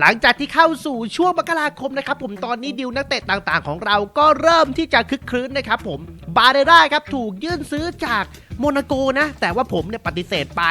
หลังจากที่เข้าสู่ช่วงมกราคมนะครับผมตอนนี้ดิวนักเตะต่างๆ ของเราก็เริ่มที่จะคึกครื้นนะครับผมบาเรร่าครับถูกยื่นซื้อจากโมนาโกนะ แต่ว่าผมเนี่ยปฏิเสธไป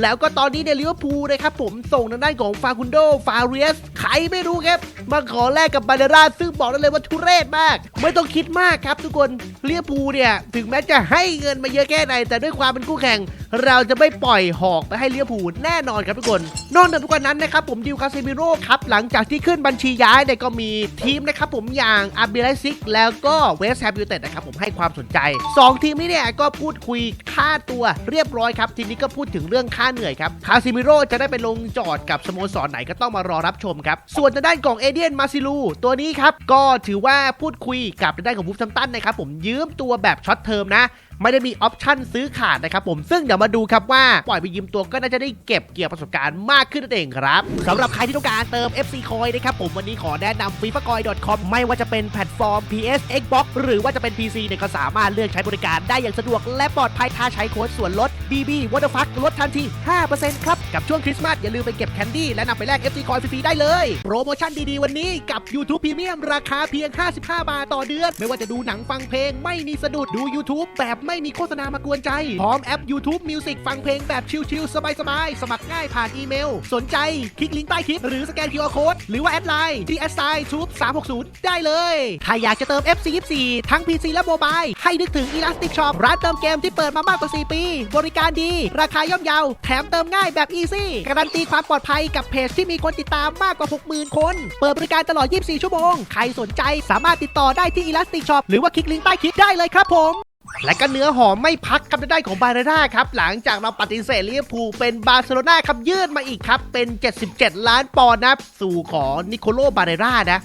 แล้วก็ตอนนี้เนี่ยลิเวอร์พูลนะครับผมส่งทางด้านของฟาคุนโด ฟาเรียส ใครไม่รู้ครับ มาขอแลกกับบาเรราซึ่งบอกได้เลยว่าทุเรศมาก ไม่ต้องคิดมากครับทุกคนลิเวอร์พูลเนี่ยถึงแม้จะให้เงินมาเยอะแค่ไหน แต่ด้วยความเป็นคู่แข่ง เราจะไม่ปล่อยหอกไปให้ลิเวอร์พูลแน่นอนครับทุกคน นอกจากทุกคนนั้นนะครับผมดิวคาเซมิโร่ครับหลังจากที่ขึ้นบัญชีย้ายเนี่ยก็มีทีมนะครับผมอย่างอาร์เบลซิกแล้วก็เวสต์แฮมยูไนเต็ดนะครับผมให้ความสนใจ 2 ทีมนี้เนี่ยก็พูดคุยค่าตัวเรียบร้อยครับ ทีนี้ก็พูดถึงเรื่องค่าเหนื่อยครับ คาซิมิโร่จะได้ไปลงจอดกับสโมสรไหนก็ต้องมารอรับชมครับ ส่วนทางด้านของเอเดียนมาซิลูตัวนี้ครับ ก็ถือว่าพูดคุยกับทางด้านของบูฟทัมตันนะครับผมยืมตัวแบบช็อตเทอมนะ ไม่ได้มีออปชั่นซื้อขาดนะครับผมซึ่งเดี๋ยวมาดูครับว่าปล่อยไปยืมตัวก็น่าจะได้เก็บเกี่ยวประสบการณ์มากขึ้นนั่นเองครับสำหรับใครที่ต้องการเติม FC Coin นะครับผมวันนี้ขอแนะนำ f i f a c o i n c o m ไม่ว่าจะเป็นแพลตฟอร์ม PS Xbox หรือว่าจะเป็น PC เนี่ยก็สามารถเลือกใช้บริการได้อย่างสะดวกและปลอดภัยถ้าใช้โค้ดส่วนลด BB w a t e r f u c k ลดทันที 5%ครับ กับช่วงคริสต์มาสอย่าลืมไปเก็บแคนดี้และนำไปแลก FC Coin ฟรีๆได้เลย โปรโมชั่นดีๆ วันนี้กับ YouTube Premium ราคาเพียง 55 บาทต่อเดือน ไม่ว่าจะดูหนังฟังเพลงไม่มีสะดุดดู YouTube แบบไม่มีโฆษณามากวนใจ พร้อมแอป YouTube Music ฟังเพลงแบบชิลๆ สบายๆ สมัครง่ายผ่านอีเมล สนใจคลิกลิงก์ใต้คลิป หรือสแกน QR Code หรือว่าแอดไลน์ที่ s i t u b e 360 ได้เลย ถ้าอยากจะเติม FC 24ทั้ง PC และโมบายให้นึกถึง Elastic Shop ร้านเติมเกมที่เปิดมามากกว่า 4 ปี บริการดี ราคาย่อมเยา แถมเติมง่ายแบบ Easy การันตีความปลอดภัยกับเพจที่มีคนติดตามมากกว่า 60,000 คน เปิดบริการตลอด 24 ชั่วโมง ใครสนใจสามารถติดต่อได้ที่ Elastic Shop หรือว่าคลิกลิงก์ใต้คลิปได้เลยครับผม และก็เนื้อหอมไม่พักกับได้ของบาเรร่าครับ หลังจากเราปฏิเสธลิเวอร์พูลเป็นบาร์เซโลนาครับยื่นมาอีกครับ เป็น 77 ล้านปอนด์นะสู่ของนิโคโลบาเรร่านะ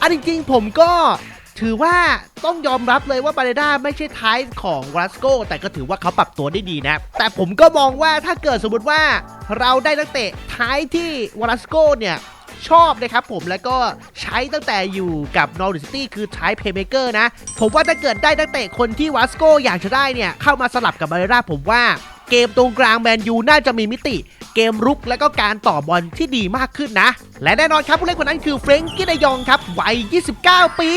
อันจริงๆผมก็ถือว่าต้องยอมรับเลยว่าบาเรร่าไม่ใช่ท้ายของวาสโกแต่ก็ถือว่าเขาปรับตัวได้ดีนะ แต่ผมก็มองว่าถ้าเกิดสมมติว่าเราได้นักเตะท้ายที่วาสโกเนี่ย ชอบนะครับผมแล้วก็ใช้ตั้งแต่อยู่กับนอริสตี้คือใช้เพย์เมเกอร์นะ ผมว่าถ้าเกิดได้ตั้งแต่คนที่วัสโกอยากจะได้เนี่ย เข้ามาสลับกับบาเรราผมว่าเกมตรงกลางแมนยูน่าจะมีมิติ เกมรุกและก็การต่อบอลที่ดีมากขึ้นนะ และแน่นอนครับผู้เล่นคนนั้นคือเฟรงกี้เดยองครับวัย 29 ปี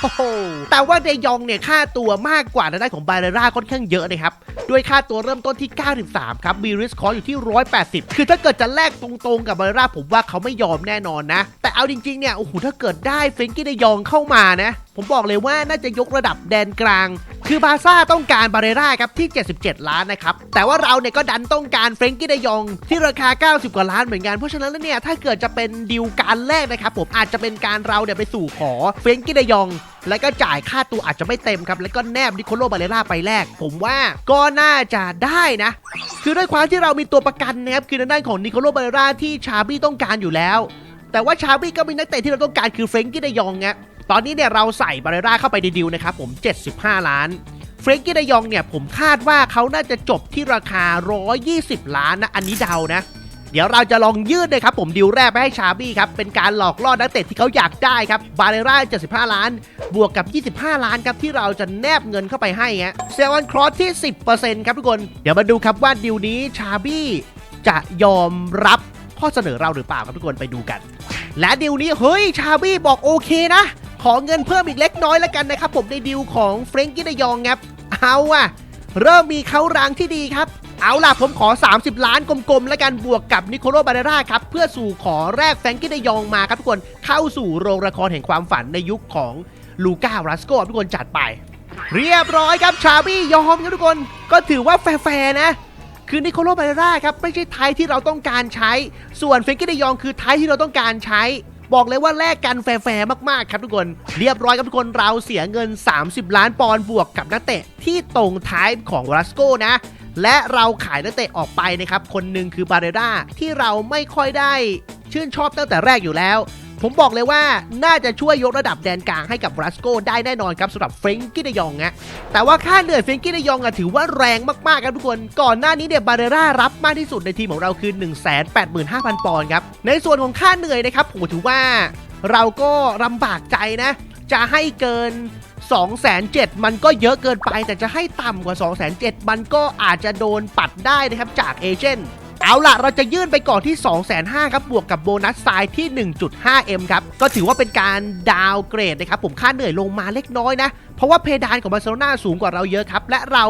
โอ้โหแต่ว่าเดยองเนี่ยค่าตัวมากกว่าทางด้านของบาเรราค่อนข้างเยอะนะครับด้วยค่าตัวเริ่มต้นที่ 93 ครับมีริสคอร์อยู่ที่ 180 คือถ้าเกิดจะแลกตรงๆกับบาเรราผมว่าเขาไม่ยอมแน่นอนนะ แต่เอาจริงๆเนี่ยโอ้โหถ้าเกิดได้เฟรงกี้เดยองเข้ามานะ ผมบอกเลยว่าน่าจะยกระดับแดนกลาง คือบาซ่าต้องการบาเรราครับที่ 77 ล้านนะครับ แต่ว่าเราเนี่ยก็ดันต้องการเฟรงกี้เดยองที่ราคา 90 กว่าล้านเหมือนกัน เพราะฉะนั้นแล้วเนี่ยถ้าเกิดจะเป็นดีลการแรกนะครับผมอาจจะเป็นการเราเนี่ยไปสู่ขอเฟรงกี้เดยองแล้วก็จ่ายค่าตัวอาจจะไม่เต็มครับ แล้วก็แนบนิโคโลบาเลร่าไปแรกผมว่าก็น่าจะได้นะ คือด้วยความที่เรามีตัวประกันนะครับคือทางด้านของนิโคโลบาเลร่าที่ชาบี้ต้องการอยู่แล้ว แต่ว่าชาบี้ก็มีนักเตะที่เราต้องการคือเฟรงกี้เดยองไง ตอนนี้เนี่ยเราใส่บาเลร่าเข้าไปในดิวนะครับผม 75 ล้านเฟรงกี้ดยองเนี่ยผมคาดว่าเขาน่าจะจบที่ราคา 120 ล้านนะ อันนี้เดานะ เดี๋ยวเราจะลองยืดเลยครับผมดิวแรกไปให้ชาบี้ครับ เป็นการหลอกล่อนักเตะที่เขาอยากได้ครับ บาเลร่า 75 ล้าน บวกกับ 25 ล้านครับที่เราจะแนบเงินเข้าไปให้ฮะเซวันครอสที่ 10%ครับทุกคน เดี๋ยวมาดูครับว่าดิวนี้ชาบี้จะยอมรับข้อเสนอเราหรือเปล่าครับทุกคนไปดูกัน และดิวนี้เฮ้ยชาบี้บอกโอเคนะ ขอเงินเพิ่มอีกเล็กน้อยแล้วกันนะครับผมในดิวของเฟรงกี้เดยองครับเอาอะเริ่มมีเขารางที่ดีครับ เอาล่ะผมขอ 30 ล้านกลมๆ แล้วกันบวกกับนิโคโลบาเรราครับ เพื่อสู่ขอแรกแฟรงกี้เดยองมาครับทุกคนเข้าสู่โรงละครแห่งความฝันในยุคของลูก้ารัสโกครับทุกคนจัดไป เรียบร้อยครับชาบี้ยอมครับทุกคนก็ถือว่าแฟร์ๆนะคือนิโคโลบาเรราครับไม่ใช่ไทยที่เราต้องการใช้ ส่วนเฟรงกี้เดยองคือไทยที่เราต้องการใช้ บอกเลยว่าแลกกันแฟร์มากๆครับทุกคน เรียบร้อยครับทุกคนเราเสียเงิน 30 ล้านปอนด์บวกกับนักเตะที่ตรงท้ายของรัสโกนะและเราขายนักเตะออกไปนะครับ คนหนึ่งคือบาเรดาที่เราไม่ค่อยได้ชื่นชอบตั้งแต่แรกอยู่แล้ว ผมบอกเลยว่าน่าจะช่วยยกระดับแดนกลางให้กับบรัสโกได้แน่นอนครับสำหรับเฟรงกี้เดยองนะแต่ว่าค่าเหนื่อยเฟรงกี้เดยองอะถือว่าแรงมากๆครับทุกคนก่อนหน้านี้เนี่ยบาเรรารับมากที่สุดในทีมของเราคือ 185,000 ปอนด์ครับในส่วนของค่าเหนื่อยนะครับผมถือว่าเราก็ลำบากใจนะ จะให้เกิน207,000มันก็เยอะเกินไป แต่จะให้ต่ำกว่า 207,000มันก็อาจจะโดนปัดได้นะครับจากเอเจนต์ เอาล่ะ เราจะยื่นไปก่อนที่ 2 5 0 0 0ครับ บวกกับโบนัสทรายที่ 1.5M ครับ ก็ถือว่าเป็นการดาวเกรดนะครับ ผมค่าเหนื่อยลงมาเล็กน้อยนะ เพราะว่าเพดานของบาร์เซโลนาสูงกว่าเราเยอะครับ และเรา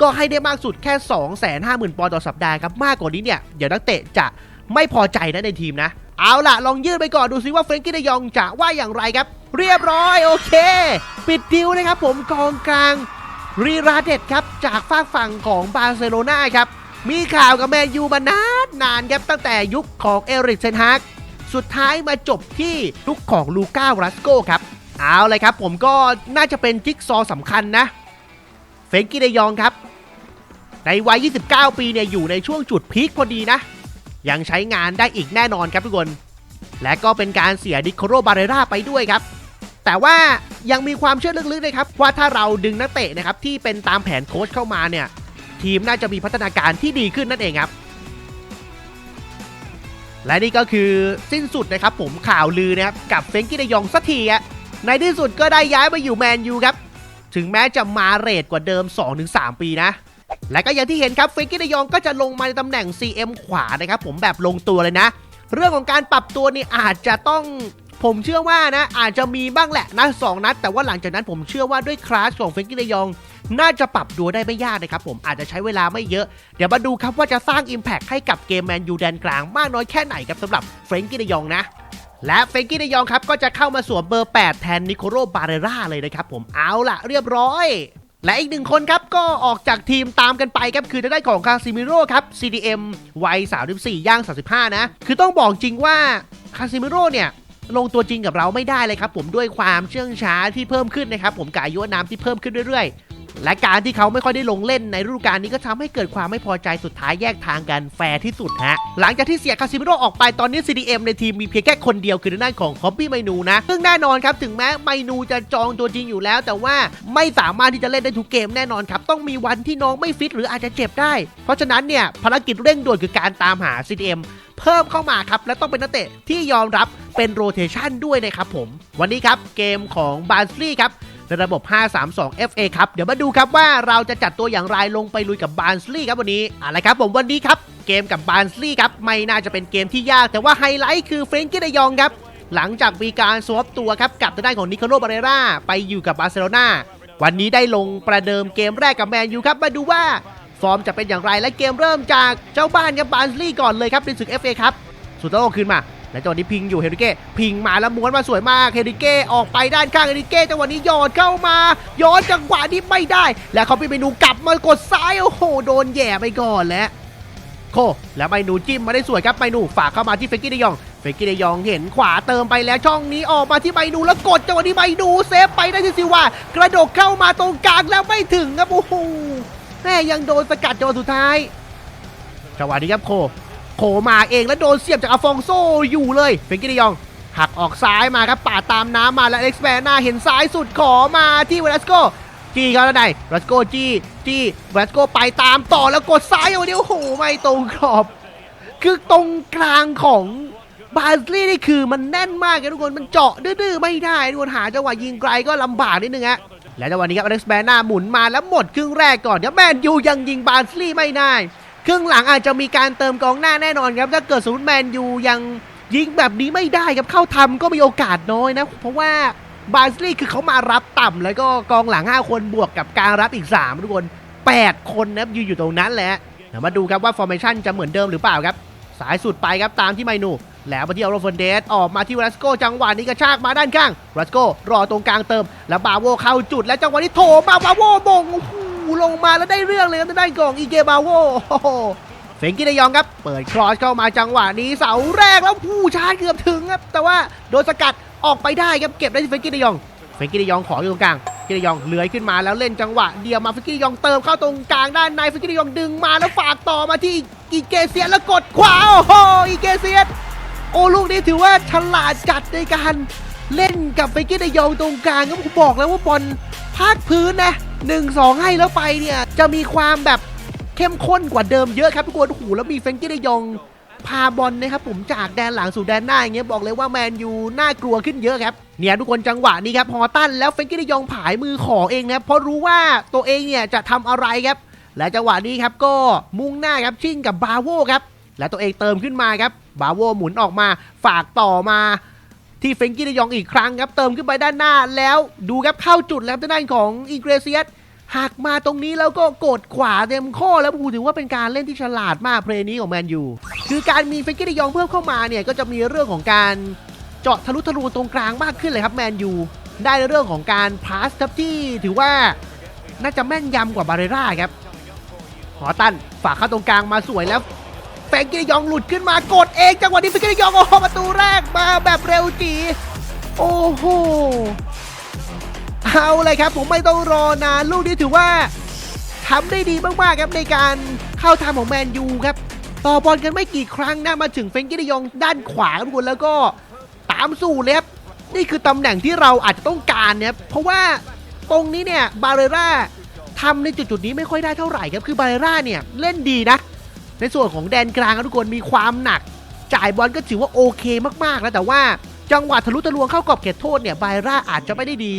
ก็ให้ได้มากสุดแค่ 250,000 ปอนด์ต่อสัปดาห์ครับ มากกว่านี้เนี่ย เดี๋ยวนักเตะจะไม่พอใจนะในทีมนะ เอาล่ะ ลองยื่นไปก่อนดูซิว่าเฟรนกี้เดยองจะว่าอย่างไรครับ เรียบร้อยโอเค ปิดดิวนะครับผมกองกลางรีราเดตครับจากฝากฝั่งของบาร์เซโลนาครับ มีข่าวกับแมนยูมานานนานครับตั้งแต่ยุคของเอริกเซนฮากสุดท้ายมาจบที่ยุคของลูก้ารัสโกครับ เอาเลยครับผมก็น่าจะเป็นจิ๊กซอสำคัญนะ เฟนกี้เดยองครับ ในวัย 29 ปีเนี่ยอยู่ในช่วงจุดพีคพอดีนะ ยังใช้งานได้อีกแน่นอนครับทุกคน และก็เป็นการเสียดิโคโรบาเรราไปด้วยครับ แต่ว่ายังมีความเชื่อลึกๆนะครับว่าถ้าเราดึงนักเตะนะครับที่เป็นตามแผนโค้ชเข้ามาเนี่ย ทีมน่าจะมีพัฒนาการที่ดีขึ้นนั่นเองครับ และนี่ก็คือสิ้นสุดนะครับผมข่าวลือนะครับกับเฟงกี้เดยองสักทีอะในที่สุดก็ได้ย้ายมาอยู่แมนยูครับ ถึงแม้จะมาเรทกว่าเดิม 2-3 ปีนะ และก็อย่างที่เห็นครับเฟงกี้เดยองก็จะลงมาในตำแหน่ง CM ขวานะครับผมแบบลงตัวเลยนะ เรื่องของการปรับตัวนี่อาจจะต้องผมเชื่อว่านะอาจจะมีบ้างแหละนะสองนัด แต่ว่าหลังจากนั้นผมเชื่อว่าด้วยคลาสของเฟงกี้เดยอง น่าจะปรับตัวได้ไม่ยากนะครับผมอาจจะใช้เวลาไม่เยอะ เดี๋ยวมาดูครับว่าจะสร้าง Impact ให้กับเกมแมนยูแดนกลางมากน้อยแค่ไหนครับสำหรับเฟรงกี้ดยองนะและเฟรงกี้ดยองครับ ก็จะเข้ามาสวมเบอร์ 8 แทนนิโคโรบาเรราเลยนะครับผมเอาล่ะเรียบร้อย และอีกหนึ่งคนครับ ก็ออกจากทีมตามกันไปครับ คือทางด้านของคาซิมิโร่ครับ CDM วัย 34 ย่าง 35 นะ คือต้องบอกจริงว่าคาซิมิโร่เนี่ยลงตัวจริงกับเราไม่ได้เลยครับผมด้วยความเชื่องช้าที่เพิ่มขึ้นนะครับผมกายุอานามที่เพิ่มขึ้นเรื่อยๆ และการที่เขาไม่ค่อยได้ลงเล่นในฤดูกาลนี้ก็ทำให้เกิดความไม่พอใจสุดท้ายแยกทางกันแฟร์ที่สุดฮะ หลังจากที่เสียคาซิมิโร่ออกไปตอนนี้ CDM ในทีมมีเพียงแค่คนเดียวคือด้านของคอปปี้ไมนูนะ ซึ่งแน่นอนครับถึงแม้ไมนูจะจองตัวจริงอยู่แล้ว แต่ว่าไม่สามารถที่จะเล่นได้ทุกเกมแน่นอนครับ ต้องมีวันที่น้องไม่ฟิตหรืออาจจะเจ็บได้ เพราะฉะนั้นเนี่ยภารกิจเร่งด่วนคือการตามหา CDM เพิ่มเข้ามาครับ และต้องเป็นนักเตะที่ยอมรับเป็นโรเทชันด้วยนะครับผม วันนี้ครับเกมของบาร์สลีครับ ในระบบ 532 FA ครับ เดี๋ยวมาดูครับว่าเราจะจัดตัวอย่างไรลงไปลุยกับบาร์สลีครับวันนี้อะไรครับผมวันนี้ครับเกมกับบาร์สลีครับไม่น่าจะเป็นเกมที่ยาก แต่ว่าไฮไลท์คือเฟรนกี้เดยองครับหลังจากมีการสวอปตัวครับกับทางด้านของนิโคโลบาเรราไปอยู่กับบาร์เซโลนาวันนี้ได้ลงประเดิมเกมแรกกับแมนยูครับมาดูว่าฟอร์มจะเป็นอย่างไรและเกมเริ่มจากเจ้าบ้านกับบาร์สลีก่อนเลยครับในศึก FA ครับสุดโต่งคืนมา และจังหวะนี้พิงอยู่เฮนริเก้พิงมาแล้วม้วนมาสวยมากเฮนริเก้ออกไปด้านข้างเฮนริเก้จังหวะนี้โยนเข้ามาย้อนจังหวะนี้ไม่ได้ แล้วเขาไปเมนูกลับมากดซ้ายโอ้โหโดนแย่ไปก่อนแล้วโคแล้วไมนูจิ้มมาได้สวยครับไมนูฝากเข้ามาที่เฟกกี้เดยองเฟกกี้เดยองเห็นขวาเติมไปแล้วช่องนี้ออกมาที่ไมนูแล้วกดจังหวะนี้ไมนูเซฟไปได้ที่ซิว่ากระโดดเข้ามาตรงกลางแล้วไม่ถึงครับโอ้โหแม่ยังโดนสกัดจังหวะสุดท้ายจังหวะนี้ครับโค โผมาเองแล้วโดนเสียบจากอาฟองโซอยู่เลยเฟงกี้เดยองหักออกซ้ายมาครับปาตามน้ำมาแล้วเอ็กซ์แมนนาเห็นซ้ายสุดขอมาที่เวลัสโกจีเขาแล้วไหนเวลัสโกจีจีเวลัสโกไปตามต่อแล้วกดซ้ายเอาเดียวโอ้โหไม่ตรงกรอบ คือตรงกลางของบาสลีย์นี่คือมันแน่นมากเลยทุกคนมันเจาะดื้อๆไม่ได้ทุกคนหาจังหวะยิงไกลก็ลำบากนิดนึงฮะและจังหวะนี้ครับเล็กซ์แมนนาหมุนมาแล้วหมดครึ่งแรกก่อนเดี๋ยวแมนยูยังยิงบาสลีย์ไม่ได้ ครึ่งหลังอาจจะมีการเติมกองหน้าแน่นอนครับ ถ้าเกิดสมมติแมนยูยังยิงแบบนี้ไม่ได้ครับเข้าทำก็มีโอกาสน้อยนะ เพราะว่าบาร์สลีย์คือเขามารับต่ำแล้วก็กองหลัง 5 คนบวกกับการรับอีก 3 ทุกคน 8 คนนะครับยืนอยู่ตรงนั้นแหละเดี๋ยวมาดูครับว่าฟอร์เมชั่นจะเหมือนเดิมหรือเปล่าครับ สายสุดไปครับตามที่ไมนู แล้วมาที่ออโรฟอนเดสออกมาที่วัสโกจังหวะนี้กระชากมาด้านข้างวัสโกรอตรงกลางเติม แล้วบาโวเข้าจุดแล้วจังหวะนี้โถมาบาโวบงโอ้โหลงมาแล้วได้เรื่องเลยครับด้านของอีเกบาโวเฟงกี้เดยองครับ เปิดครอสเข้ามาจังหวะนี้เสาแรกแล้วผู้ชาร์จเกือบถึงครับ แต่ว่าโดนสกัดออกไปได้ครับเก็บได้ที่เฟงกี้เดยอง เฟงกี้เดยองขออยู่ตรงกลางกี้เดยองเลื้อยขึ้นมาแล้วเล่นจังหวะเดียวมาเฟงกี้เดยองเติมเข้าตรงกลางด้านในเฟงกี้เดยองดึงมาแล้วฝากต่อมาที่อีเกเซียแล้วกดขวาโอ้โหอีเกเซียโอ้ลูกนี้ถือว่าฉลาดจัดในการเล่นกับเฟงกี้เดยองตรงกลางก็ผมบอกแล้วว่าบอลภาคพื้นนะ หนึ่งสองให้แล้วไปเนี่ย จะมีความแบบเข้มข้นกว่าเดิมเยอะครับทุกคนโอ้โหแล้วมีเฟงกี้เดยองพาบอลนะครับผมจากแดนหลังสู่แดนหน้าอย่างเงี้ยบอกเลยว่าแมนยูน่ากลัวขึ้นเยอะครับเนี่ยทุกคนจังหวะนี้ครับฮอตันแล้วเฟงกี้เดยองผายมือขอเองนะครับเพราะรู้ว่าตัวเองเนี่ยจะทำอะไรครับ และจังหวะนี้ครับก็มุ่งหน้าครับชิ่งกับบาโวครับแล้วตัวเองเติมขึ้นมาครับบาโวหมุนออกมาฝากต่อมา ที่เฟงกี้เดยองอีกครั้งครับเติมขึ้นไปด้านหน้าแล้วดูครับเข้าจุดแล้วด้านของอิงเกรเซียสหักมาตรงนี้แล้วก็กดขวาเต็มข้อแล้วพูถึงว่าเป็นการเล่นที่ฉลาดมากเพลย์นี้ของแมนยูคือการมีเฟงกี้เดยองเพิ่มเข้ามาเนี่ยก็จะมีเรื่องของการเจาะทะลุทะลวงตรงกลางมากขึ้นเลยครับแมนยูได้ในเรื่องของการพาสครับที่ถือว่าน่าจะแม่นยำกว่าบาเรราครับหอตันฝากเข้าตรงกลางมาสวยแล้ว แฟงกี้ยองหลุดขึ้นมากดเองจังหวะนี้แฟรงกี้ยองโอ้โหประตูแรกมาแบบเร็วจีโอ้โหเอาเลยครับ ผมไม่ต้องรอนานลูกนี้ถือว่าทำได้ดีมากๆครับในการเข้าทำของแมนยูครับ ต่อบอลกันไม่กี่ครั้งนะมาถึงเฟงกี้ยองด้านขวาทุกคนแล้วก็ตามสู่เลยครับนี่คือตำแหน่งที่เราอาจจะต้องการเนี่ยเพราะว่าตรงนี้เนี่ยบาเรราทำในจุดๆนี้ไม่ค่อยได้เท่าไหร่ครับคือบาเรร่าเนี่ยเล่นดีนะ ในส่วนของแดนกลางทุกคนมีความหนัก จ่ายบอลก็ถือว่าโอเคมากๆแล้วแต่ว่าจังหวะทะลุทะลวงเข้ากรอบเขตโทษเนี่ยไบร่าอาจจะไม่ได้ดี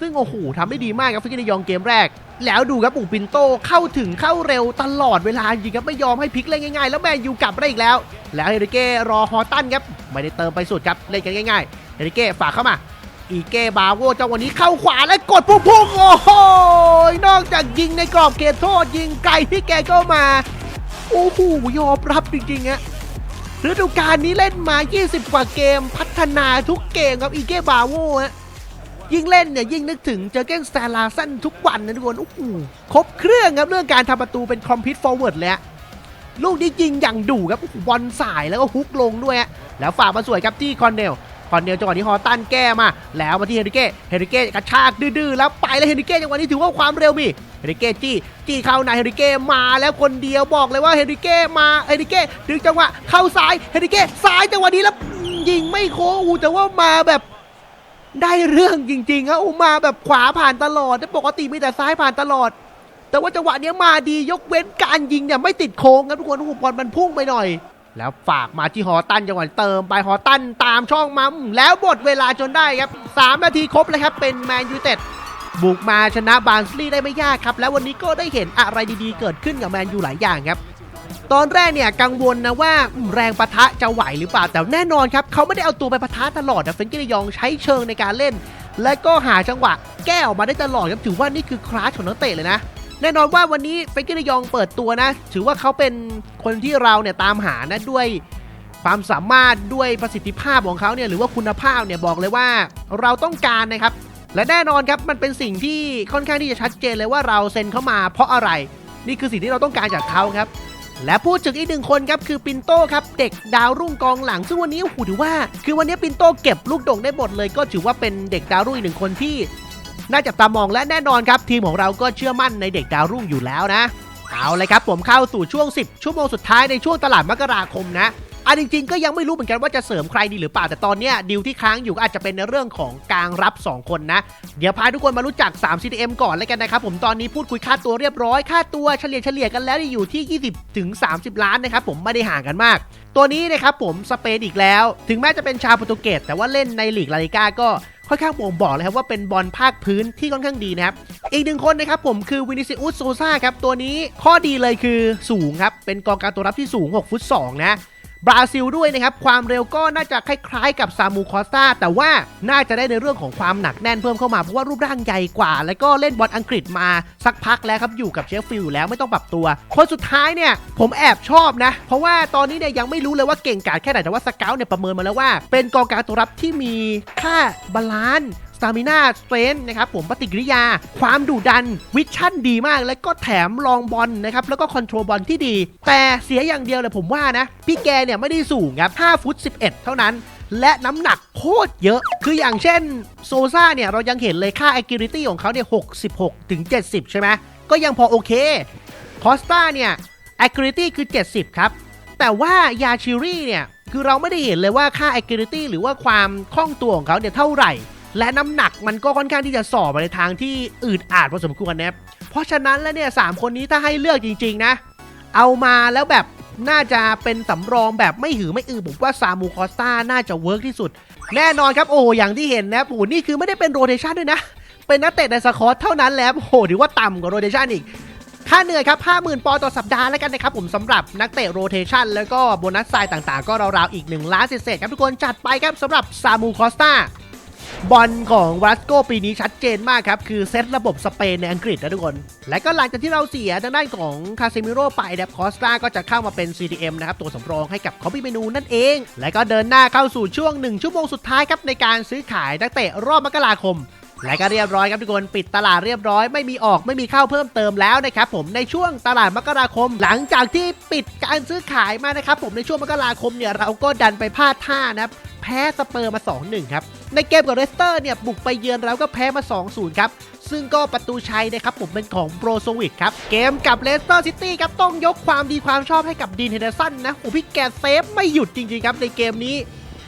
ซึ่งโอ้โหทำได้ดีมากครับฟิกกี้ยองเกมแรก แล้วดูครับปู่ปินโตเข้าถึงเข้าเร็วตลอดเวลาจริงครับไม่ยอมให้พลิกเล่นง่ายๆ แล้วแมนยูกลับได้อีกแล้ว แล้วเฮริเก้รอฮอตันครับไม่ได้เติมไปสุดครับเล่นกันง่ายๆเฮริเก้ฝากเข้ามา อีเก้บาโวจังหวะนี้เข้าขวาและกดพุ่งๆโอ้โหนอกจากยิงในกรอบเขตโทษยิงไกลที่แกเข้ามา โอ้โหยอมรับจริงๆอะฤดูกาลนี้เล่นมา 20 กว่าเกม พัฒนาทุกเกมครับอีเก้บาโวฮะยิ่งเล่นเนี่ยยิ่งนึกถึงเจอเก้นสแตลาสันทุกวันนะทุกคนโอ้โหครบเครื่องครับเรื่องการทำประตูเป็นคอมพิวต์ฟอร์เวิร์ดเลยอะลูกนี้ยิงอย่างดุครับบอลสายแล้วก็ฮุกลงด้วยฮะแล้วฝากมาสวยครับที่คอนเนล คอนเนลจังหวะนี้ฮอตันแก้มา แล้วมาที่เฮนริเก้เฮนริเก้กระชากดื้อๆแล้วไปแล้วเฮนริเก้จังหวะนี้ถือว่าความเร็วมีเฮนริเก้จี้จี้เข้าในเฮนริเก้มาแล้วคนเดียวบอกเลยว่าเฮนริเก้มาเฮนริเก้ดึงจังหวะเข้าซ้ายเฮนริเก้ซ้ายจังหวะนี้แล้วยิงไม่โค้งอูแต่ว่ามาแบบได้เรื่องจริงๆครับอูมาแบบขวาผ่านตลอดแต่ปกติมีแต่ซ้ายผ่านตลอด แต่ว่าจังหวะนี้มาดียกเว้นการยิงเนี่ยไม่ติดโค้งครับทุกคนโอ้โหบอลมันพุ่งไปหน่อย แล้วฝากมาที่ฮอตันจังหวะเติมไปฮอตันตามช่องมัมแล้วหมดเวลาจนได้ครับ 3 นาทีครบเลยครับเป็นแมนยูเต็ดบุกมาชนะบาร์นสลีย์ได้ไม่ยากครับ แล้ววันนี้ก็ได้เห็นอะไรดีๆ เกิดขึ้นกับแมนยูหลายอย่างครับ ตอนแรกเนี่ยกังวลนะว่าแรงปะทะจะไหวหรือเปล่าแต่แน่นอนครับเขาไม่ได้เอาตัวไปปะทะตลอดนะเฟนกี้ de ยองใช้เชิงในการเล่น และก็หาจังหวะแก้ออกมาได้ตลอดครับถือว่านี่คือคลาสของนักเตะเลยนะ แน่นอนว่าวันนี้เฟรนกี้ de ยองเปิดตัวนะ ถือว่าเขาเป็นคนที่เราเนี่ยตามหานะด้วยความสามารถด้วยประสิทธิภาพของเขาเนี่ยหรือว่าคุณภาพเนี่ยบอกเลยว่าเราต้องการนะครับ และแน่นอนครับมันเป็นสิ่งที่ค่อนข้างที่จะชัดเจนเลยว่าเราเซ็นเข้ามาเพราะอะไร นี่คือสิ่งที่เราต้องการจากเขาครับ และพูดถึงอีกหนึ่งคนครับคือปินโต้ครับเด็กดาวรุ่งกองหลัง ซึ่งวันนี้โอ้โหถือว่า คือวันนี้ปินโต้เก็บลูกโด่งได้หมดเลย ก็ถือว่าเป็นเด็กดาวรุ่งอีกหนึ่งคนที่ น่าจับตามองและแน่นอนครับ ทีมของเราก็เชื่อมั่นในเด็กดาวรุ่งอยู่แล้วนะ เอาเลยครับผมเข้าสู่ช่วง 10 ชั่วโมงสุดท้ายในช่วงตลาดมกราคมนะอะจริงๆก็ยังไม่รู้เหมือนกันว่าจะเสริมใครดีหรือเปล่าแต่ตอนเนี้ยดีลที่ค้างอยู่อาจจะเป็นในเรื่องของกลางรับ 2 คนนะ เดี๋ยวพาทุกคนมารู้จัก 3 CDM ก่อนเลยกันนะครับผมตอนนี้พูดคุยค่าตัวเรียบร้อย ค่าตัวเฉลี่ยเฉลี่ยกันแล้วอยู่ที่ 20ถึง30 ล้านนะครับผมไม่ได้ห่างกันมาก ตัวนี้นะครับผมสเปนอีกแล้ว ถึงแม้จะเป็นชาวโปรตุเกสแต่ว่าเล่นในลีกลาลิก้าก็ ค่อนข้างบ่งบอกเลยครับว่าเป็นบอลภาคพื้นที่ค่อนข้างดีนะครับ อีกหนึ่งคนนะครับผมคือวินิซิอุสโซซาครับตัวนี้ข้อดีเลยคือสูงครับเป็นกองกลางตัวรับที่สูง 6 ฟุต2นะ บราซิลด้วยนะครับความเร็วก็น่าจะคล้ายๆ กับซามูคอสตาแต่ว่าน่าจะได้ในเรื่องของความหนักแน่นเพิ่มเข้ามาเพราะว่ารูปร่างใหญ่กว่า แล้วก็เล่นบอลอังกฤษมาสักพักแล้วครับอยู่กับเชฟฟิลด์อยู่แล้วไม่ต้องปรับตัว คนสุดท้ายเนี่ยผมแอบชอบนะ เพราะว่าตอนนี้เนี่ยยังไม่รู้เลยว่าเก่งกาจแค่ไหนแต่ว่าสเกลเนี่ยประเมินมาแล้วว่า เป็นกองกลางตัวรับที่มีค่าบาลานซ์ ตามิน่าสเตรนนะครับผมปฏิกิริยา ความดุดันวิชั่นดีมาก แล้วก็แถมลองบอลนะครับแล้วก็คอนโทรลบอลที่ดี แต่เสียอย่างเดียวเลยผมว่านะ พี่แกเนี่ยไม่ได้สูงครับ5ฟุต11 เท่านั้นและน้ำหนักโคตรเยอะ คืออย่างเช่นโซซ่าเนี่ย เรายังเห็นเลยค่า accuracy ของเขาเนี่ย 66 ถึง 70 ใช่ไหม ก็ยังพอโอเค คอสตาเนี่ย accuracy คือ 70 ครับ แต่ว่ายาชิรี่เนี่ย คือเราไม่ได้เห็นเลยว่าค่า accuracy หรือว่าความคล่องตัวของเขาเนี่ยเท่าไหร่ และน้ำหนักมันก็ค่อนข้างที่จะสอบไปในทางที่อืดอาดพอสมควรนะครับเพราะฉะนั้นแล้วเนี่ยสามคนนี้ถ้าให้เลือกจริง ๆ นะ เอามาแล้วแบบน่าจะเป็นสำรองแบบไม่หือไม่อือผมว่าซามูคอสตาน่าจะเวิร์กที่สุด แน่นอนครับโอ้อย่างที่เห็นนะโอ้โหนี่คือไม่ได้เป็นโรเทชันด้วยนะ เป็นนักเตะในสคอตเท่านั้นแล้วโอ้โหถือว่าต่ำกว่าโรเทชันอีก ค่าเหนื่อยครับ 50,000ปอนด์ต่อสัปดาห์แล้วกันนะครับผมสำหรับนักเตะโรเทชันแล้วก็โบนัสไซด์ต่างๆ ก็ราวๆอีก1ล้านเศษๆครับทุกคนจัดไปครับสำหรับซามูคอสตา บอลของวัสโกปีนี้ชัดเจนมากครับ คือเซตระบบสเปนในอังกฤษนะทุกคน และก็หลังจากที่เราเสียทางด้านของคาเซมิโร่ไปแดบคอสตาก็จะเข้ามาเป็น CDM นะครับ ตัวสำรองให้กับคอมบี้เมนูนั่นเอง และก็เดินหน้าเข้าสู่ช่วง 1 ชั่วโมงสุดท้ายครับ ในการซื้อขายนักเตะรอบมกราคมและก็เรียบร้อยครับทุกคนปิดตลาดเรียบร้อยไม่มีออกไม่มีเข้าเพิ่มเติมแล้วนะครับผมในช่วงตลาดมกราคม หลังจากที่ปิดการซื้อขายมานะครับผมในช่วงมกราคมเนี่ยเราก็ดันไปพลาดท่านะครับ แพ้สเปอร์มา 2-1 ครับ ในเกมกับเรสเตอร์เนี่ยบุกไปเยือนเราก็แพ้มา 2-0 ครับ ซึ่งก็ประตูชัยนะครับผมเป็นของโบรโซวิชครับ เกมกับเลสเตอร์ซิตี้ครับต้องยกความดีความชอบให้กับดีนเฮเดอร์สันนะโอ้พี่แกเซฟไม่หยุดจริงๆครับในเกมนี้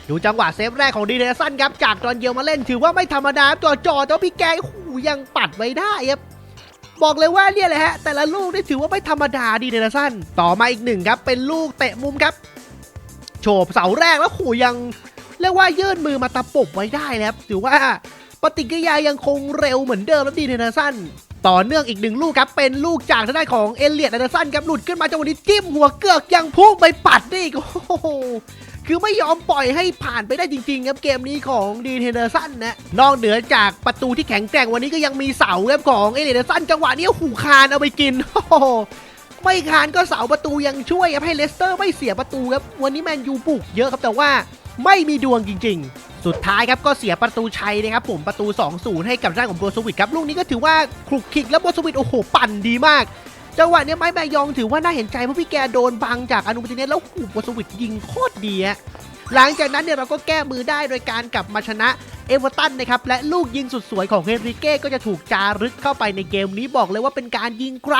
ดูจังหวะเซฟแรกของดีเนสันครับจากตอนเยียวมาเล่นถือว่าไม่ธรรมดาจ่อจอแต่ว่าพี่แกหูยังปัดไว้ได้ครับบอกเลยว่าเนี่ยแหละฮะแต่ละลูกนี่ถือว่าไม่ธรรมดาดีเนสันต่อมาอีกหนึ่งครับเป็นลูกเตะมุมครับ โฉบเสาแรกแล้วหูยัง เรียกว่ายื่นมือมาตะปบไว้ได้แล้วครับถือว่าปฏิกิริยายังคงเร็วเหมือนเดิมแล้วดีเนสันต่อเนื่องอีกหนึ่งลูกครับ เป็นลูกจากทางด้านของเอเลียดแอนเดอร์สันครับหลุดขึ้นมาจังหวะนี้จิ้มหัวเกือกยังพุ่งไปปัดนี่อีกโอ้โหคือไม่ยอมปล่อยให้ผ่านไปได้จริง ๆ ครับเกมนี้ของดีนเฮเดอร์สันนะนอกเหนือจากประตูที่แข็งแกร่งวันนี้ก็ยังมีเสาครับของเอเลียดอร์สันจังหวะนี้หูคานเอาไปกินโอ้โหไม่คานก็เสาประตูยังช่วยครับให้เลสเตอร์ไม่เสียประตูครับวันนี้แมนยูบุกเยอะครับแต่ว่า ไม่มีดวงจริง ๆ สุดท้ายครับก็เสียประตูชัยนะครับผมประตู 2-0 ให้กับทางด้าของโบสวิตครับลูกนี้ก็ถือว่าคลุกคลิกแล้วโบสวิตโอ้โหปั่นดีมากจังหวะนี้ไม้แมยองถือว่าน่าเห็นใจเพราะพี่แกโดนบังจากอนุมาติเนสแล้วหูโบสวิตยิงโคตรดีฮะหลังจากนั้นเนี่ยเราก็แก้มือได้โดยการกลับมาชนะ เอเวอร์ตันนะครับและลูกยิงสุดสวยของเฮนริเก้ก็จะถูกจารึกเข้าไปในเกมนี้บอกเลยว่าเป็นการยิงไกล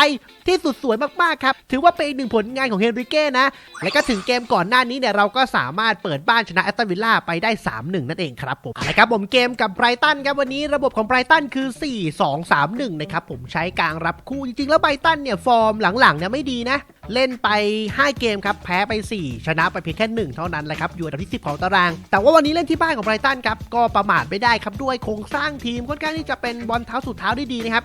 ที่สุดสวยมากๆครับถือว่าเป็นอีกหนึ่งผลงานของเฮนริเก้นะและก็ถึงเกมก่อนหน้านี้เนี่ยเราก็สามารถเปิดบ้านชนะแอตตันวิลล่าไปได้ 3-1 นั่นเองครับผมเอาละครับผมเกมกับไบรตันครับวันนี้ระบบของไบรตันคือ 4-2-3-1 นะครับผมใช้กลางรับคู่จริงๆ แล้วไบรตันเนี่ยฟอร์มหลังๆเนี่ยไม่ดีนะเล่นไป 5 เกมครับ แพ้ไป 4 ชนะไปเพียงแค่ 1 เท่านั้นแหละครับอยู่อันดับที่ 10 ของตาราง แต่ว่าวันนี้เล่นที่บ้านของไบรตันครับก็ประมาทไม่ได้ครับด้วยโครงสร้างทีมค่อนข้างที่จะเป็นบอลเท้าสุดเท้าได้ดีนะครับ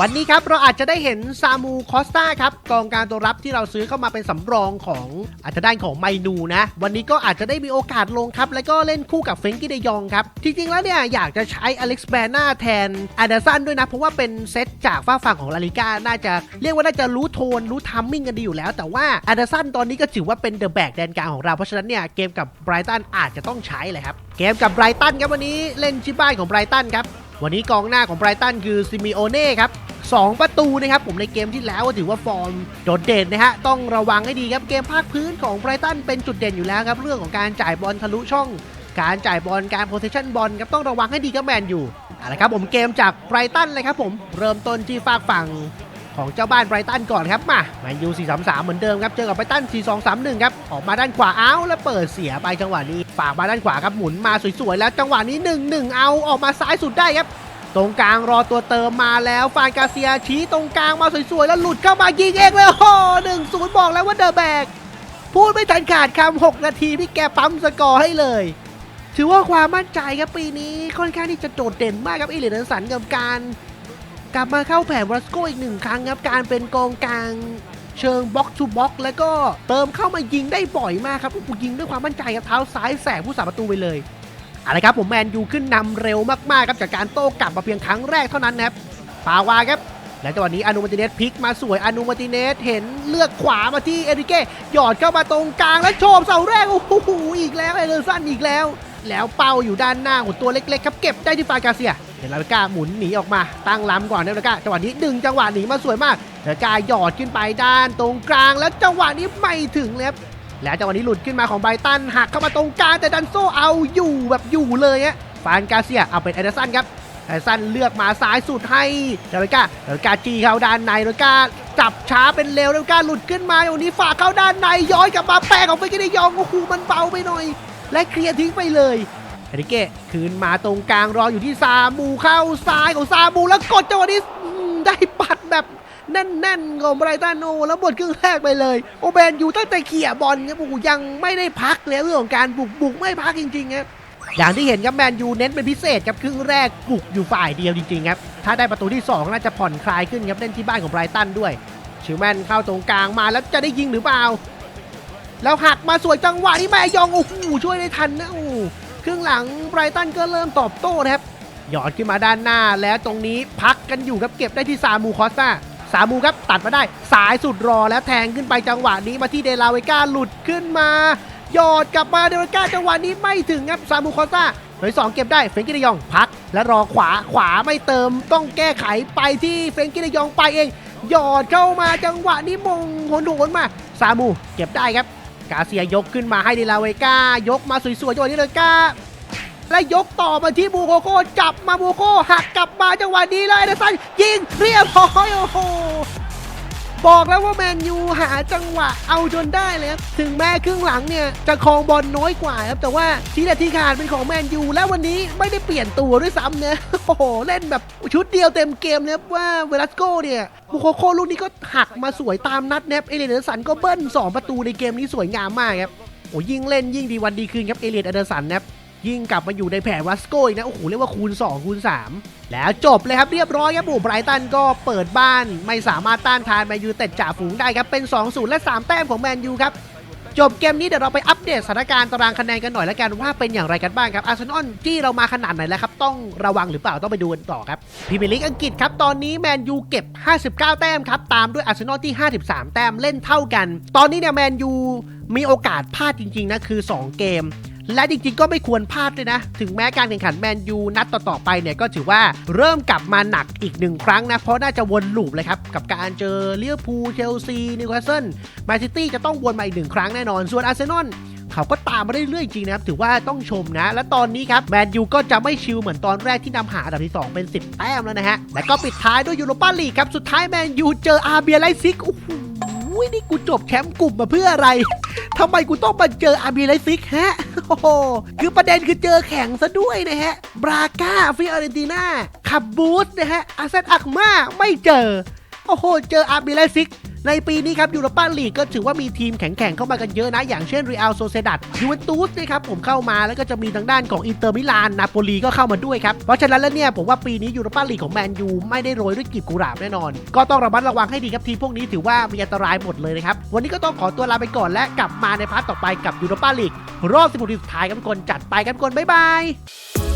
วันนี้ครับเราอาจจะได้เห็นซามูคอสตาครับกองการตัวรับที่เราซื้อเข้ามาเป็นสำรองของอาจจะด้านของไมนูนะ วันนี้ก็อาจจะได้มีโอกาสลงครับ แล้วก็เล่นคู่กับเฟงกี้เดยองครับ จริงๆแล้วเนี่ยอยากจะใช้อเล็กซ์แบนนาแทนอเดอร์สันด้วยนะ เพราะว่าเป็นเซตจากฝ้าฝั่งของลาลิก้าน่าจะเรียกว่าน่าจะรู้โทนรู้ทัมมิ่งกันดีอยู่แล้ว แต่ว่าอเดอร์สันตอนนี้ก็ถือว่าเป็นเดอะแบกแดนกลางของเราเพราะฉะนั้นเนี่ยเกมกับไบรตันอาจจะต้องใช้เลยครับ เกมกับไบรตันครับวันนี้เล่นที่บ้านของไบรตันครับวันนี้กองหน้าของไบรตันคือซิมิโอเน่ครับ2ประตูนะครับผมในเกมที่แล้วก็ถือว่าฟอร์มโดดเด่นนะฮะต้องระวังให้ดีครับเกมภาคพื้นของไบรตันเป็นจุดเด่นอยู่แล้วครับเรื่องของการจ่ายบอลทะลุช่อง การจ่ายบอลการโพสชั่นบอลครับต้องระวังให้ดีครับแมนอยู่เอาละครับผมเกมจากไบรตันเลยครับผมเริ่มต้นที่ฝากฝั่ง ของเจ้าบ้านไบรตันก่อนครับมาแมนยู 4-3-3 เหมือนเดิมครับ เจอกับไบรตัน 4-2-3-1 ครับ ออกมาด้านขวาเอาแล้วเปิดเสียไปจังหวะนี้ ฝากมาด้านขวาครับหมุนมาสวยๆ แล้วจังหวะนี้ 1-1 เอาออกมาซ้ายสุดได้ครับ ตรงกลางรอตัวเติมมาแล้วฟานกาเซียชี้ตรงกลางมาสวยๆ แล้วหลุดเข้ามายิงเองเลยโอ้หนึ่งศูนย์บอกแล้วว่าเดอะแบกพูดไม่ทันขาดคำหกนาทีพี่แกปั๊มสกอร์ให้เลยถือว่าความมั่นใจครับปีนี้ค่อนข้างที่จะโดดเด่นมากครับอีเลนสันกับการ กลับมาเข้าแผนวัสโกอีกหนึ่งครั้งครับการเป็นกองกลางเชิงบล็อกทูบล็อก แล้วก็เติมเข้ามายิงได้บ่อยมากครับโอ้ยิงด้วยความมั่นใจครับเท้าซ้ายแสกผู้สาประตูไปเลยอาละครับผมแมนยูขึ้นนำเร็วมากๆครับจากการโต้กลับมาเพียงครั้งแรกเท่านั้นนะครับปาวาครับและจังหวะนี้อนูมาติเนสพลิกมาสวยอนูมาติเนสเห็นเลือกขวามาที่เอริเก้หยอดเข้ามาตรงกลางแล้วโฉบเสาแรกโอ้โหอีกแล้วเอเลอร์สันอีกแล้ว แล้วเป้าอยู่ด้านหน้าของตัวเล็กๆครับเก็บได้ที่ฟากาเซีย เห็นลาเบก้าหมุนหนีออกมาตั้งล้ำก่อนนะลาเบก้าจังหวะนี้ดึงจังหวะหนีมาสวยมากลาเบก้าหยอดขึ้นไปด้านตรงกลางแล้วจังหวะนี้ไม่ถึงเลยครับแล้วจังหวะนี้หลุดขึ้นมาของไบตันหักเข้ามาตรงกลางแต่ดันโซเอาอยู่แบบอยู่เลยฮะฟานกาเซียเอาเป็นเอเดอร์สันครับเอเดอร์สันเลือกมาซ้ายสุดให้เดลกาเดลกาจีเข้าด้านในเดลกาจับช้าเป็นเร็วเดลกาหลุดขึ้นมาอย่างนี้ฝากเข้าด้านในย้อยกลับมาแปะของเฟกิเดยองโอ้โหมันเบาไปหน่อย และเคลียร์ทิ้งไปเลย เอริเก้คืนมาตรงกลางรออยู่ที่ซามูเข้าซ้ายของซามูแล้วกดจังหวะนี้ได้ปัดแบบแน่นๆของไบรตันโอแล้วหมดครึ่งแรกไปเลย โอแบนอยู่ตั้งแต่เขี่ยบอลครับโอ้โหยังไม่ได้พักเลยเรื่องของการบุกบุกไม่พักจริงๆครับอย่างที่เห็นครับแมนยูเน้นเป็นพิเศษครับครึ่งแรกบุกอยู่ฝ่ายเดียวจริงๆครับถ้าได้ประตูที่ 2 น่าจะผ่อนคลายขึ้นครับเล่นที่บ้านของไบรตันด้วยเชชิวแมนเข้าตรงกลางมาแล้วจะได้ยิงหรือเปล่า แล้วหักมาสวยจังหวะนี้แม่ยองโอ้โหช่วยได้ทันนะโอ้ รึ่งหลังไบรตันก็เริ่มตอบโต้นะครับหยอดขึ้นมาด้านหน้าแล้วตรงนี้พักกันอยู่ครับเก็บได้ที่ซามูคอสตาสามูครับตัดมาได้สายสุดรอแล้วแทงขึ้นไปจังหวะนี้มาที่เดลาเวกาหลุดขึ้นมา หยอดกลับมาเดลาเวกาจังหวะนี้ไม่ถึงครับซามูคอสตาหน่วยสองเก็บได้เฟรนกิเดยองพัก แล้วรอขวาขวาไม่เติมต้องแก้ไขไปที่เฟรนกิเดยองไปเอง หยอดเข้ามาจังหวะนี้มงหนโหนมาซามูเก็บได้ครับ กาเซียยกขึ้นมาให้ดิลาเวกายกมาสวยๆจังหวะนี้เลยกาและยกต่อมาที่บูโคโคจับมาบูโคหักกลับมาจังหวะนี้เลยนะสันยิงเรียบร้อยโอ้โห บอกแล้วว่าแมนยูหาจังหวะเอาจนได้เลยครับ ถึงแม้ครึ่งหลังเนี่ยจะครองบอลน้อยกว่าครับ แต่ว่าที่เด็ดที่ขาดเป็นของแมนยูและวันนี้ไม่ได้เปลี่ยนตัวด้วยซ้ำเนี่ยโอ้โห เล่นแบบชุดเดียวเต็มเกมนะครับว่าเวลัสโกเนี่ยบูโคโคลูกนี้ก็หักมาสวยตามนัดนะครับเอเลนเดอร์สันก็เบิ้ลสองประตูในเกมนี้สวยงามมากครับโอ้ยิ่งเล่นยิ่งดีวันดีคืนครับเอเลนเดอร์สันนะครับ ยิ่งกลับมาอยู่ในแผนวัสโกอีกนะ โอ้โห เรียกว่าคูณ 2 คูณ 3 แล้วจบเลยครับเรียบร้อยครับโอ้ไบรตันก็เปิดบ้านไม่สามารถต้านทานแมนยูเต็ดจ่าฝูงได้ครับ เป็น 2-0 และ 3 แต้มของแมนยูครับ จบเกมนี้เดี๋ยวเราไปอัปเดตสถานการณ์ตารางคะแนนกันหน่อยแล้วกันว่าเป็นอย่างไรกันบ้างครับอาร์เซนอลที่เรามาขนาดไหนแล้วครับ ต้องระวังหรือเปล่าต้องไปดูกันต่อครับพรีเมียร์ลีกอังกฤษครับตอนนี้แมนยูเก็บ 59 แต้มครับตามด้วยอาร์เซนอลที่ 53 แต้มเล่นเท่ากัน ตอนนี้เนี่ยแมนยูมีโอกาสพลาดจริงๆนะคือ 2 เกม และจริงๆก็ไม่ควรพลาดเลยนะ ถึงแม้การแข่งขันแมนยูนัดต่อๆไปเนี่ยก็ถือว่าเริ่มกลับมาหนักอีกหนึ่งครั้งนะ เพราะน่าจะวนลูปเลยครับ กับการเจอเลียร์พูเชลซี นิวคาสเซิลแมนซิตี้จะต้องวนมาอีกหนึ่งครั้งแน่นอน ส่วนอาร์เซนอลเขาก็ตามมาเรื่อยๆจริงนะครับ ถือว่าต้องชมนะ และตอนนี้ครับแมนยูก็จะไม่ชิลเหมือนตอนแรกที่นำหาอันดับที่ 2 เป็น 10 แต้มแล้วนะฮะ และก็ปิดท้ายด้วยยูโรปาลีกครับ สุดท้ายแมนยูเจออาร์เบียไลซิกโอ้โห นี่กูจบแชมป์กลุ่มมาเพื่ออะไรทำไมกูต้องมาเจออาร์บีไลซิกฮะโอ้โหคือประเด็นคือเจอแข่งซะด้วยนะฮะ บราก้าฟิออเรนติน่าขับบูสนะฮะอาเซนอักมาไม่เจอ โอ้โห เจออาร์บีไลซิก ในปีนี้ครับยูโรปาลีกก็ถือว่ามีทีมแข็งๆเข้ามากันเยอะนะ อย่างเช่น r รอัลโซเซดัดยูเวนตุสนะครับผมเข้ามาแล้วก็จะมีทางด้านของอินเตอร์มิลานนาโปลีก็เข้ามาด้วยครับ เพราะฉะนั้นแล้วเนี่ยผมว่าปีนี้ยูโรปาลีกของแมนยูไม่ได้โรยด้วยกีบกุหลาบแน่นอน ก็ต้องระมัดระวังให้ดีครับทีมพวกนี้ถือว่ามีอันตรายหมดเลยนะครับวันนี้ก็ต้องขอตัวลาไปก่อนและกลับมาในพาร์ทต่อไปกับยูโรปาลีกรอบ16ทีมสุดท้ายครับทุกคนจัดไปครับทุกคนบ๊ายบาย